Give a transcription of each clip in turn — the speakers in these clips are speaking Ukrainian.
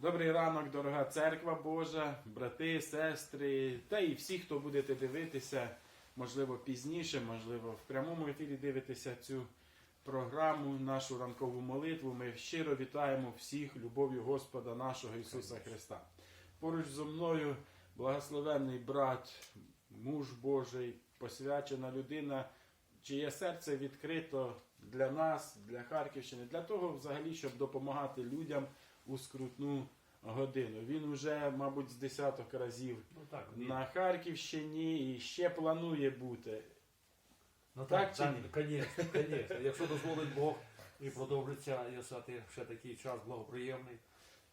Добрий ранок, дорога церква Божа, брати, сестри, та і всі, хто будете дивитися, можливо, пізніше, можливо, в прямому ефірі дивитися цю програму, нашу ранкову молитву. Ми щиро вітаємо всіх любов'ю Господа нашого Ісуса Христа. Поруч зо мною благословенний брат, муж Божий, посвячена людина, чиє серце відкрито для нас, для Харківщини, для того, взагалі, щоб допомагати людям у скрутну годину. Він вже, мабуть, з десяток разів Ну так, на Харківщині і ще планує бути. ну, так чи так, ні? Конечно, конечно. Якщо дозволить Бог і продовжиться ясати ще такий час благоприємний.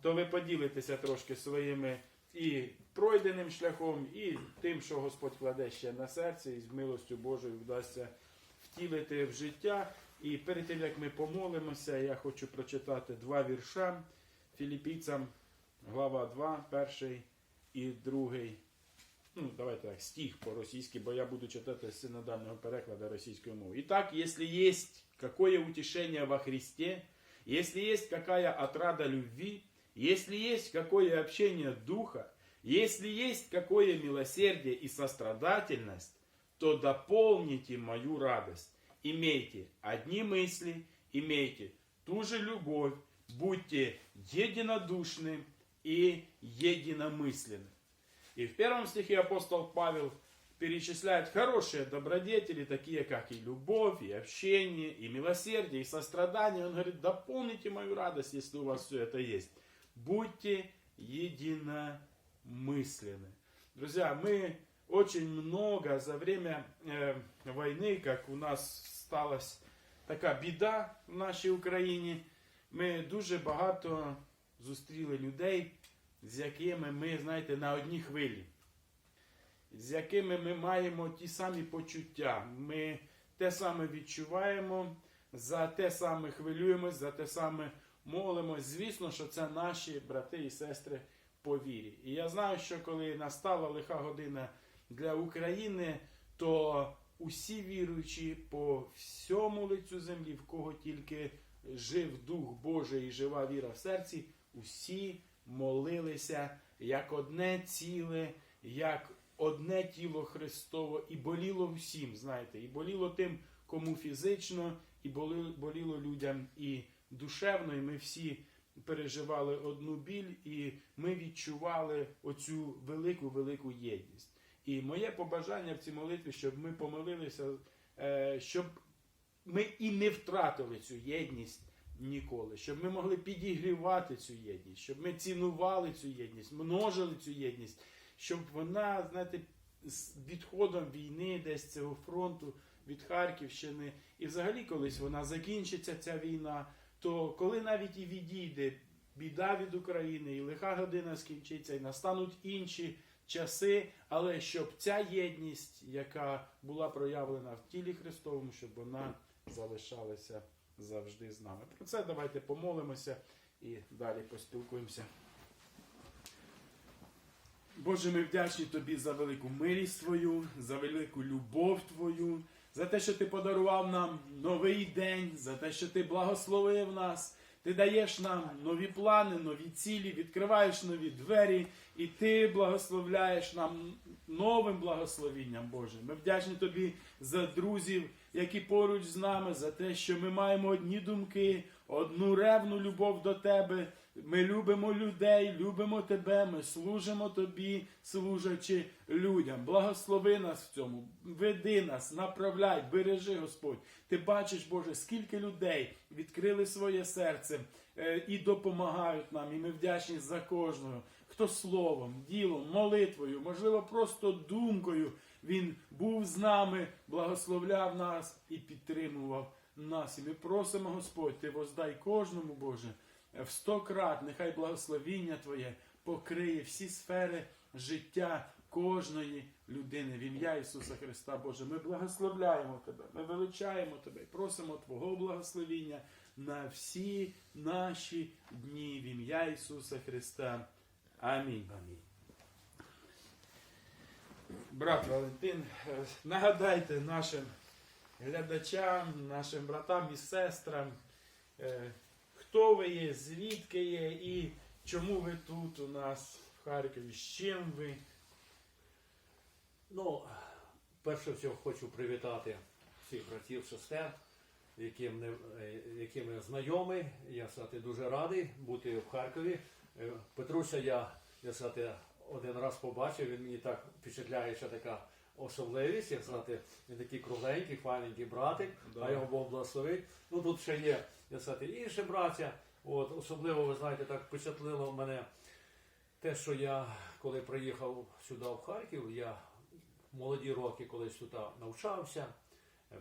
То ви поділитеся трошки своїми і пройденим шляхом, і тим, що Господь кладе ще на серце, і з милостю Божою вдасться втілити в життя. І перед тим як ми помолимося, я хочу прочитати два вірша Філіппійцям, глава 2, перший і другий. Ну, давайте так, стих по-російськи, бо я буду читати з синодального перекладу російської мови. Итак, если есть какое утешение во Христе, если есть какая отрада любви, если есть какое общение духа, если есть какое милосердие и сострадательность, то дополните мою радость. Имейте одни мысли, имейте ту же любовь, будьте единодушны и единомысленны. И в первом стихе апостол Павел перечисляет хорошие добродетели, такие как и любовь, и общение, и милосердие, и сострадание. Он говорит, дополните мою радость, если у вас все это есть. Будьте единомысленны. Друзья, мы очень много за время э, войны, как у нас сталася така біда в нашій Україні, ми дуже багато зустріли людей, з якими ми, знаєте, на одній хвилі, з якими ми маємо ті самі почуття. Ми те саме відчуваємо, за те саме хвилюємось, за те саме молимось. Звісно, що це наші брати і сестри по вірі. І я знаю, що коли настала лиха година для України, то усі віруючі по всьому лицю землі, в кого тільки жив Дух Божий і жива віра в серці, усі молилися як одне ціле, як одне тіло Христово, і боліло всім, знаєте, і боліло тим, кому фізично, і боліло, людям і душевно, і ми всі переживали одну біль, і ми відчували оцю велику велику єдність. І моє побажання в цій молитві, щоб ми помолилися, е, щоб ми і не втратили цю єдність ніколи, щоб ми могли підігрівати цю єдність, щоб ми цінували цю єдність, множили цю єдність, щоб вона, знаєте, з відходом війни, десь цього фронту від Харківщини, і взагалі колись вона закінчиться, ця війна, то коли навіть і відійде біда від України, і лиха година скінчиться, і настануть інші часи, але щоб ця єдність, яка була проявлена в тілі Христовому, щоб вона залишалася завжди з нами. Про це давайте помолимося і далі поспілкуємося. Боже, ми вдячні Тобі за велику милість Твою, за велику любов Твою, за те, що Ти подарував нам новий день, за те, що Ти благословив нас. Ти даєш нам нові плани, нові цілі, відкриваєш нові двері, і Ти благословляєш нам новим благословінням, Боже. Ми вдячні Тобі за друзів, які поруч з нами, за те, що ми маємо одні думки, одну ревну любов до Тебе. Ми любимо людей, любимо Тебе, ми служимо Тобі, служачи людям. Благослови нас в цьому, веди нас, направляй, бережи, Господь. Ти бачиш, Боже, скільки людей відкрили своє серце е, і допомагають нам. І ми вдячні за кожного, хто словом, ділом, молитвою, можливо, просто думкою він був з нами, благословляв нас і підтримував нас. І ми просимо, Господь, ти воздай кожному, Боже, в сто крат, нехай благословіння Твоє покриє всі сфери життя кожної людини. В ім'я Ісуса Христа, Боже, ми благословляємо Тебе, ми величаємо Тебе і просимо Твого благословіння на всі наші дні. В ім'я Ісуса Христа. Амінь. Амінь. Брат Валентин, е, нагадайте нашим глядачам, нашим братам і сестрам, е, хто ви є, звідки є і чому ви тут у нас в Харкові? З чим ви? Ну, перше всього хочу привітати всіх братів, сестер, яким, не, е, якими знайомий. Я сказати, дуже радий бути в Харкові. Е, Петруся я, я сказати, один раз побачив, він мені так впечатляє, що така особливість. Я сказати, він такий кругленький, файненький братик, Да. а його Бог благословить. Ну тут ще є, я сказати, інші браття. От, особливо, ви знаєте, так впечатлило мене те, що я, коли приїхав сюди в Харків, я в молоді роки колись тут навчався,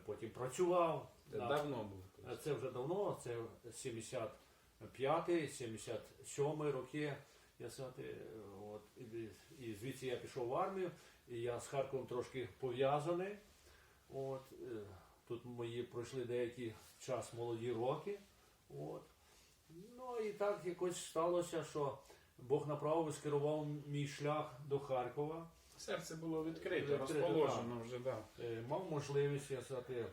потім працював. Це На- давно було. Це вже давно, це 75-й, 77-й роки. Я сказати, от, і, і звідси я пішов в армію, і я з Харковом трошки пов'язаний. От, е, тут мої пройшли деякий час молоді роки. От. Ну і так якось сталося, що Бог направив і скерував мій шлях до Харкова. Серце було відкрите, Відкрите, розположено вже, да. Е, Мав можливість я сказати,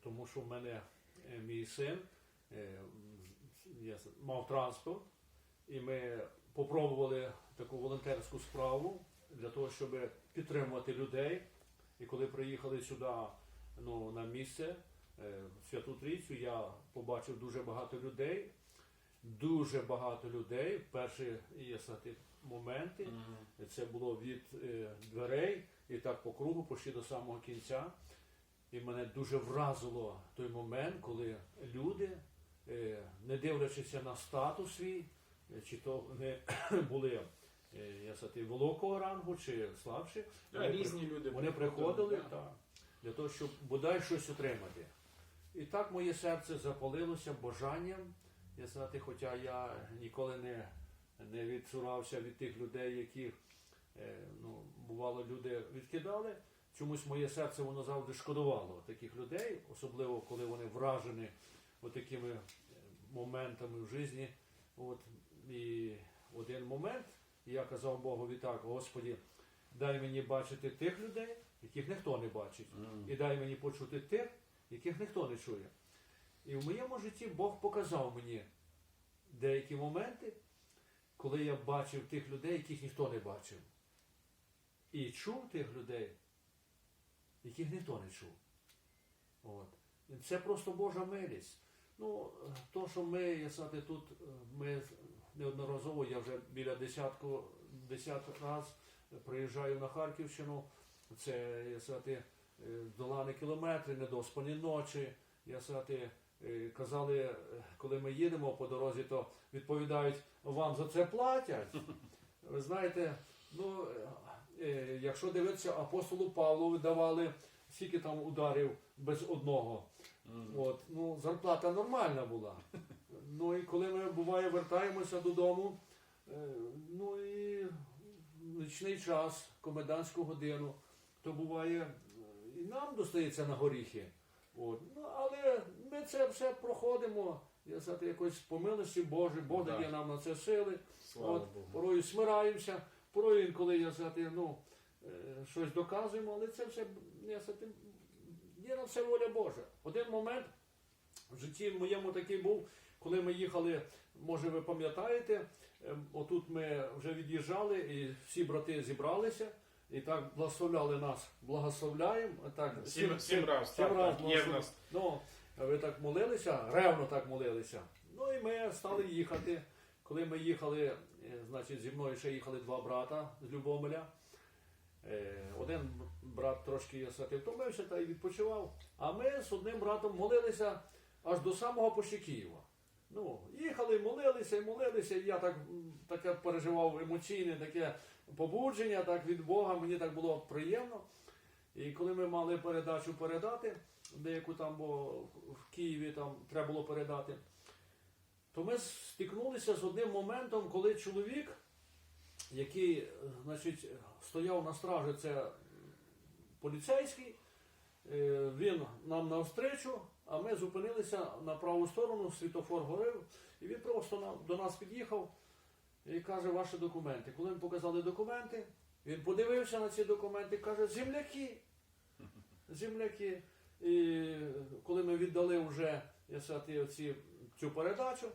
тому що в мене е, мій син е, я мав транспорт, і ми попробували таку волонтерську справу для того, щоб підтримувати людей. І коли приїхали сюди ну, на місце е, в Святу Трійцю, я побачив дуже багато людей. Дуже багато людей. Перші є сказати, моменти. Мгм. Це було від е, дверей і так по кругу, почти до самого кінця. І мене дуже вразило той момент, коли люди, е, не дивлячись на статус свій, е, чи то не були е, я сказати, великого рангу, чи слабші, Да, вони, різні люди вони приходили да. так, для того, щоб бодай щось отримати. І так моє серце запалилося бажанням, я сказати, хоча я ніколи не, не відсурався від тих людей, яких е, ну, бувало, люди відкидали. Чомусь моє серце воно завжди шкодувало таких людей, особливо коли вони вражені такими е, моментами в житті. От, і один момент я казав Богові так, Господі, дай мені бачити тих людей, яких ніхто не бачить. Мгм. І дай мені почути тих, яких ніхто не чує. І в моєму житті Бог показав мені деякі моменти, коли я бачив тих людей, яких ніхто не бачив. І чув тих людей, яких ніхто не чув. От. Це просто Божа милість. Ну, то, що ми, я сказати, тут е, ми неодноразово, я вже біля десятку, десят раз приїжджаю на Харківщину. Це, я сказати, е, долани кілометри, недоспані ночі. Я сказати, е, казали, е, коли ми їдемо по дорозі, то відповідають, вам за це платять. Ви знаєте, ну, якщо дивитися, апостолу Павлу давали скільки там ударів без одного. От, ну, зарплата нормальна була. Ну і коли ми буває вертаємося додому, ну і нічний час, комендантську годину, то буває е, і нам достається на горіхи. От. Ну, але ми це все проходимо. Я сказати, якось по милості Божій, Бог дає нам на це сили. Слава От, Богу. порою смираємося, порою інколи я сказати, ну, е, щось доказуємо, але це все я сказати, є на все воля Божа. Один момент в житті моєму такий був, коли ми їхали, може ви пам'ятаєте, е, отут ми вже від'їжджали і всі брати зібралися. І так благословляли нас, благословляємо. Так, Сім, сім раз, сім так, раз так, є в нас. Ну, ви так молилися, ревно так молилися. Ну і ми стали їхати. Коли ми їхали, е, значить, зі мною ще їхали два брата з Любомеля. Е, Один брат трошки сказати, втомився та й відпочивав. А ми з одним братом молилися аж до самого почти Києва. Ну, їхали, молилися і молилися. І я так таке переживав емоційне таке побудження так, від Бога. Мені так було приємно. І коли ми мали передачу передати, деяку там, бо в Києві там треба було передати, то ми стикнулися з одним моментом, коли чоловік, який значить, стояв на стражі, це поліцейський, е, він нам навстречу, а ми зупинилися на праву сторону, світофор горив, і він просто до нас під'їхав і каже, ваші документи. Коли ми показали документи, він подивився на ці документи, каже, земляки. Земляки. І коли ми віддали вже оці, цю передачу,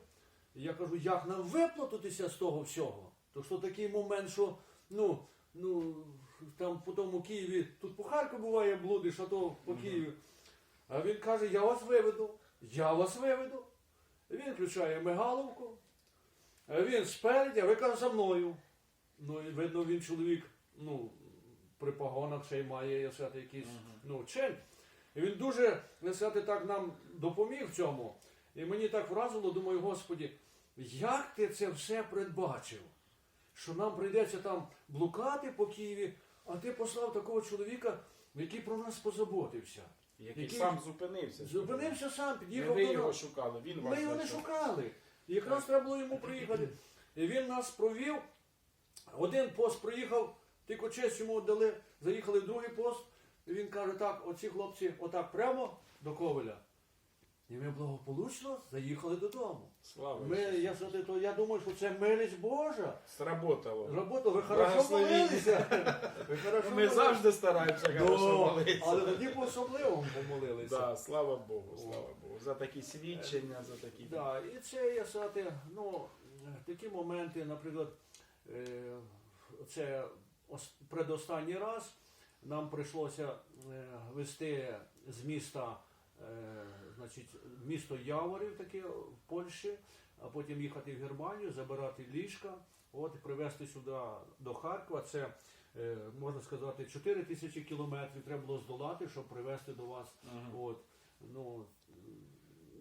я кажу, як нам виплатитися з того всього? То що такий момент, що ну, ну, там по тому Києві, тут по Харкову буває блудиш, а то по Києві. А він каже, я вас виведу, я вас виведу. Він включає мигаловку, він спереді, а ви каже за мною. Ну, і видно, він чоловік, ну, при погонах ще й має я сказати, якийсь ну, чин. І він дуже, я сказати, так нам допоміг в цьому. І мені так вразило, думаю, Господі, як ти це все передбачив? Що нам прийдеться там блукати по Києві, а ти послав такого чоловіка, який про нас позаботився. Який, Який сам зупинився. Зупинився сам, під'їхав до його шукали, він вас Ми його не шукали. І якраз треба було йому приїхати. І він нас провів. Один пост приїхав, тільки честь йому дали, заїхали в другий пост. І він каже, так, оці хлопці отак прямо до Ковеля. І ми благополучно заїхали додому. Слава Ми, Ісусу. я, сказати, то я думаю, що це милість Божа. Сработало. Робота, ви хорошо молилися. Ви хорошо Ми молилися. завжди стараємося Ну, хорошо молитися. Але тоді по-особливому помолилися. Да, слава Богу, слава Богу. За такі свідчення, за такі. Да, і це я сказати, ну, такі моменти, наприклад, е, це ос- предостанній раз нам прийшлося е, вести з міста, е, значить, місто Яворів таке в Польщі, а потім їхати в Германію, забирати ліжка, от, привезти сюди до Харкова. Це, е, можна сказати, 4 тисячі кілометрів треба було здолати, щоб привезти до вас Мгм. От, ну,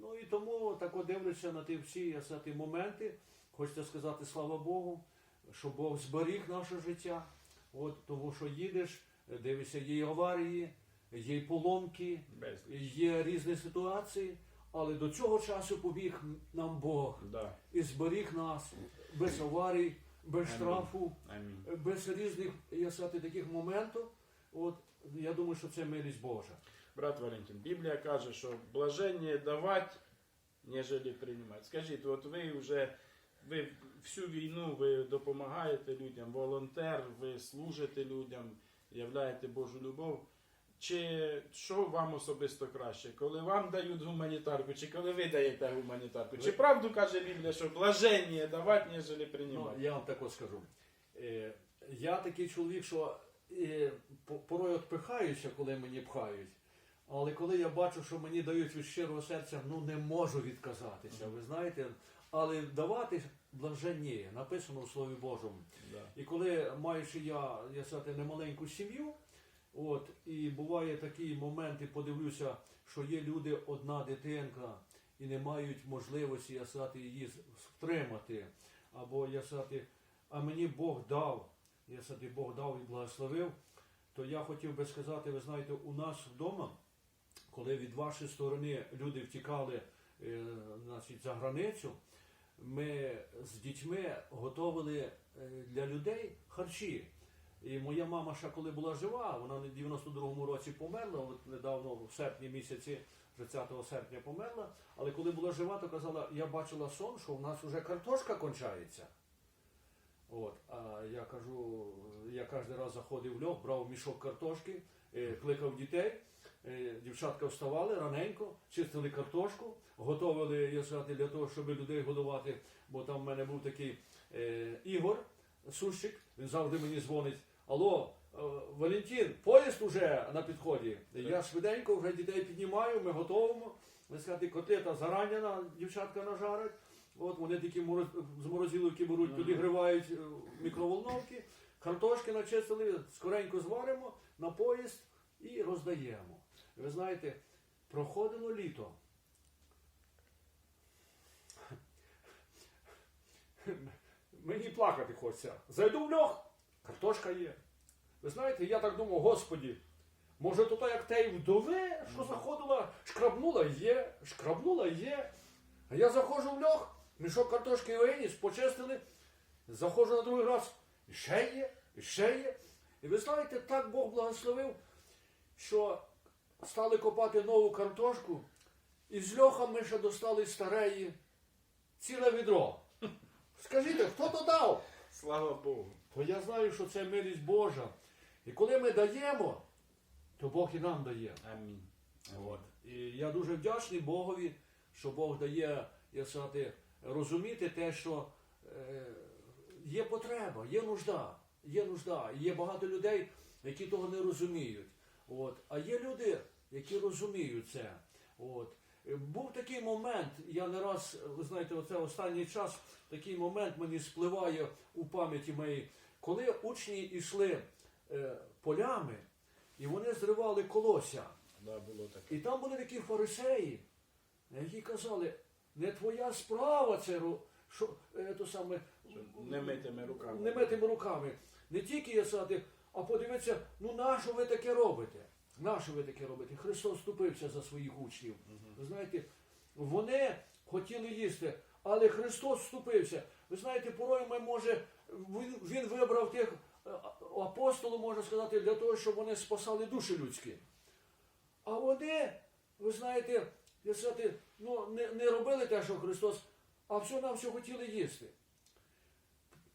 ну і тому так дивлячись на ті всі сказати, моменти, хочеться сказати слава Богу, що Бог зберіг наше життя. От, тому що їдеш, дивишся, є аварії, є й поломки, є різні ситуації, але до цього часу побіг нам Бог Да. і зберіг нас без аварій, без штрафу, без різних я сказати, таких моментів. От, я думаю, що це милість Божа. Брат Валентин, Біблія каже, що блаженніше давати, нежели приймати. Скажіть, от ви вже ви всю війну ви допомагаєте людям, волонтер, ви служите людям, являєте Божу любов. Чи що вам особисто краще? Коли вам дають гуманітарку, чи коли ви даєте гуманітарку? Чи правду каже Біблія, що блаженніше давати, нежели Ну, я вам так от скажу. Е, я такий чоловік, що е, по- порой відпихаюся, коли мені пхають. Але коли я бачу, що мені дають від щирого серця, ну не можу відказатися, ви знаєте. Але давати блаженніє, написано в Слові Божому. Да. І коли маючи я, я сказати, немаленьку сім'ю, от, і буває такі моменти, подивлюся, що є люди, одна дитинка, і не мають можливості, я сказати, її втримати. Або я сказати, а мені Бог дав, я сказати, Бог дав і благословив, то я хотів би сказати, ви знаєте, у нас вдома, коли від вашої сторони люди втікали е, значить, за границю, ми з дітьми готували е, для людей харчі. І моя мама ще коли була жива, вона в 92-му році померла, от недавно в серпні місяці, 30 серпня померла. Але коли була жива, то казала, я бачила сон, що в нас вже картошка кончається. От, а я кажу, я кожен раз заходив в льох, брав мішок картошки, е, кликав дітей. Е, Дівчатка вставали раненько, чистили картошку, готували я сказати, для того, щоб людей годувати. Бо там в мене був такий е, Ігор, сущик, він завжди мені дзвонить. Алло, е, Валентин, поїзд уже на підході. Я швиденько вже дітей піднімаю, ми готовимо. Ви сказати, котлета заранена, дівчатка нажарить. От вони такі мороз- з морозиловки беруть, Мгм. підігрівають е, мікроволновки, картошки начистили, скоренько зваримо на поїзд і роздаємо. Ви знаєте, проходило літо. Мені плакати хочеться. Зайду в льох, картошка є. Ви знаєте, я так думав, господі, може то так, як те вдови, що заходила, шкрабнула є, шкрабнула є. А я заходжу в льох, мішок картошки виніс, почистили, заходжу на другий раз, і ще є, і ще є. І ви знаєте, так Бог благословив, що стали копати нову картошку, і з льоха ми ще достали стареї ціле відро. Скажіть, хто то дав? Слава Богу. То я знаю, що це милість Божа. І коли ми даємо, то Бог і нам дає. Амінь. От. І я дуже вдячний Богові, що Бог дає, я сказати, розуміти те, що е, є потреба, є нужда, є нужда. І є багато людей, які того не розуміють. От. А є люди, які розуміють це. От. Був такий момент, я не раз, ви знаєте, оце останній час, такий момент мені спливає у пам'яті моїй, коли учні йшли е, полями, і вони зривали колося. Да, було таке. І там були такі фарисеї, які казали, не твоя справа це що, е, то саме, Не митими руками. не митими руками. Не тільки ясати, а подивитися, ну нащо ви таке робите? Нащо ви таке робите? Христос вступився за своїх учнів. Ви знаєте, вони хотіли їсти, але Христос вступився. Ви знаєте, порой ми може, він, він вибрав тих е, апостолів, можна сказати, для того, щоб вони спасали душі людські. А вони, ви знаєте, сказати, ну, не, не робили те, що Христос, а все нам все хотіли їсти.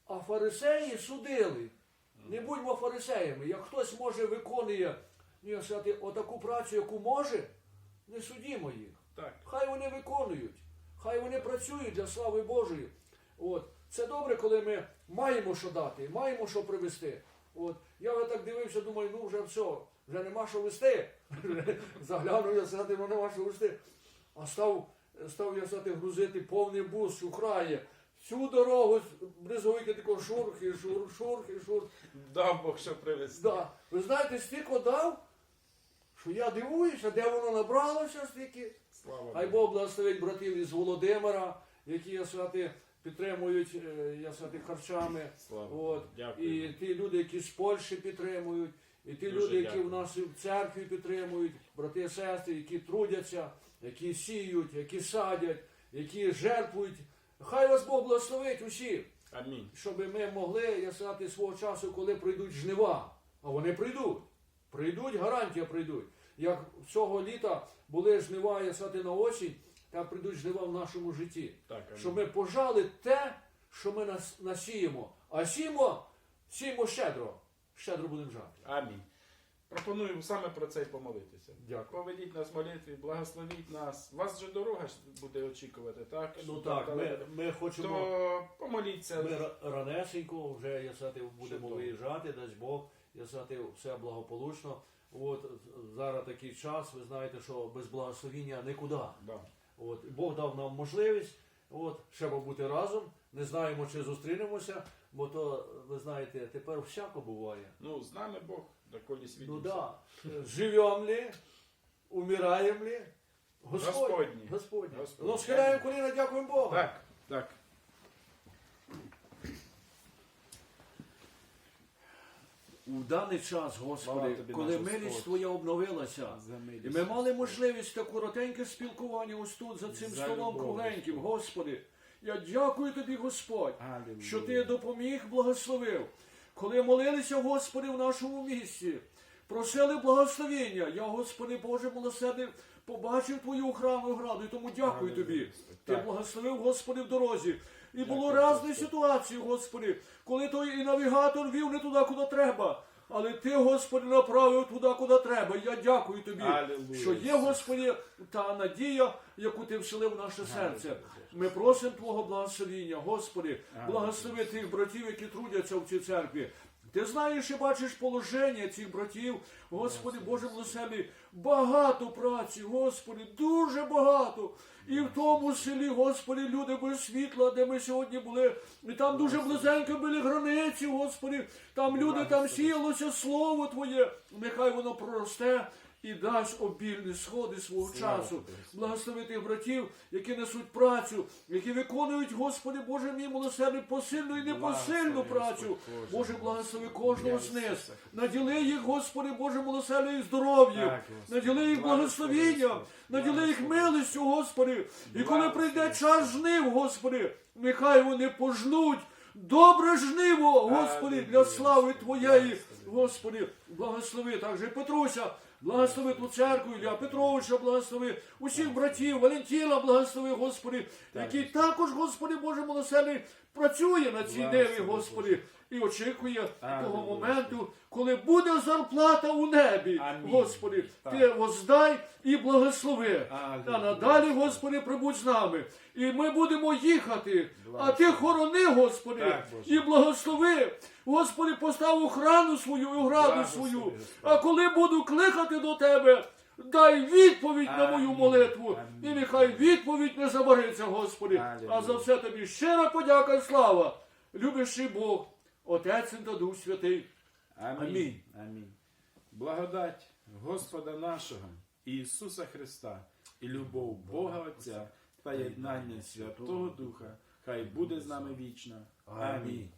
А фарисеї судили. Не будьмо фарисеями. Як хтось може виконує, як сказати, отаку працю, яку може, не судімо їх. Так. Хай вони виконують, хай вони працюють для слави Божої. От. Це добре, коли ми маємо що дати, маємо що привезти. От. Я вже так дивився, думаю, ну вже все, вже нема що вести. Заглянув я сказати, ну нема що вести. А став, став я сказати, грузити повний бус, шухрає. Всю дорогу бризовики тако шурх і шурх, шурх і шурх. Дав Бог, що привезти. Да. Ви знаєте, стільки дав, що я дивуюся, де воно набралося стільки. Слава Хай Бог благословить братів із Володимира, які я сказати, підтримують е, я сказати, харчами. Слава От. Дякую. І ті люди, які з Польщі підтримують, і ті Дуже люди, які дякую. в нас в церкві підтримують, брати і сестри, які трудяться, які сіють, які садять, які жертвують. Хай вас Бог благословить усіх, Амінь. щоб ми могли я сказати, свого часу, коли прийдуть жнива. А вони прийдуть. Прийдуть, гарантія прийдуть. Як цього літа були жнива, я сказати, на осінь, так прийдуть жнива в нашому житті. Так. Щоб ми пожали те, що ми нас- насіємо. А сімо, сімо щедро. Щедро будемо жати. Амінь. Пропоную саме про це й помолитися. Дякую. Поведіть нас в молитві, благословіть нас. Вас же дорога ж буде очікувати, так? Ну Що так, ми, ми хочемо. То помоліться. Ми ра- ранесенько вже я сказати, будемо Чудово. виїжджати, дасть Бог, я сказати, все благополучно. От зараз такий час, ви знаєте, що без благословіння нікуди. Да. От Бог дав нам можливість, от ще бути разом. Не знаємо, чи зустрінемося, бо то ви знаєте, тепер всяко буває. Ну, з нами Бог, доколі світ. Ну да, живем ли, умираем ли, Господь, Господній. Господній. Господній. Ну, схиляємо коліна, дякуємо Богу. Так, так. У даний час, Господи, тобі, коли милість. Твоя обновилася, і ми мали можливість та коротеньке спілкування ось тут за цим За столом любов, кругленьким, Господи. Я дякую тобі, Господь, Алілуя. що ти допоміг, благословив. Коли молилися, Господи, в нашому місці, просили благословення. Я, Господи, Боже милосердний, побачив Твою охрану граду, і тому дякую Алілуя, тобі. Господь. Ти Так. благословив, Господи, в дорозі. І було Дякую, різні Господь. ситуації, Господи, коли той і навігатор вів не туди, куди треба. Але ти, Господи, направив туди, куди треба. Я дякую тобі, Алілуя, що є. Господи, та надія, яку ти вселив в наше серце. Ми просимо Твого благословіння, Господи, благослови тих братів, які трудяться в цій церкві. Ти знаєш і бачиш положення цих братів, Господи, Боже милосердний, багато праці, Господи, дуже багато. І в тому селі, Господи, люди без світла, де ми сьогодні були, і там дуже близенько були границі, Господи, там люди, там сіялося Слово Твоє, нехай воно проросте і дасть обільні сходи свого часу. Благослови тих братів, які несуть працю, які виконують, Господи, Боже мій милосердний, посильну і непосильну працю. Боже, благослови кожного з них. Наділи їх, Господи, Боже милосердя і здоров'ям. Наділи їх благословінням, наділи їх милістю, Господи. І коли прийде час жнив, Господи, нехай вони пожнуть. Добре жниво, Господи, для слави Твоєї, Господи, благослови також і Петруся, благослови ту церкву, Ілля Петровича, благослови усіх братів, Валентіна, благослови, Господи, Господи. також, Господи, Боже милосердний, працює на цій ниві, Господи, і очікує того моменту, коли буде зарплата у небі. Амінь. Господи, Так. Ти воздай і благослови. Алілуя. А надалі, Господи, прибудь з нами. І ми будемо їхати. А ти хорони, Господи, Так, і благослови. Господи, постав охрану свою і ограду свою. Господи. А коли буду кликати до Тебе, дай відповідь на мою молитву. Амінь. І нехай відповідь не забариться, Господи. Алілуя. А за все тобі щира подяка і слава. Любящий Бог, Отець та Дух Святий. Амінь. Амінь. Амінь. Благодать Господа нашого Ісуса Христа і любов Бога Отця та єднання Святого Духа хай буде з нами вічно. Амінь.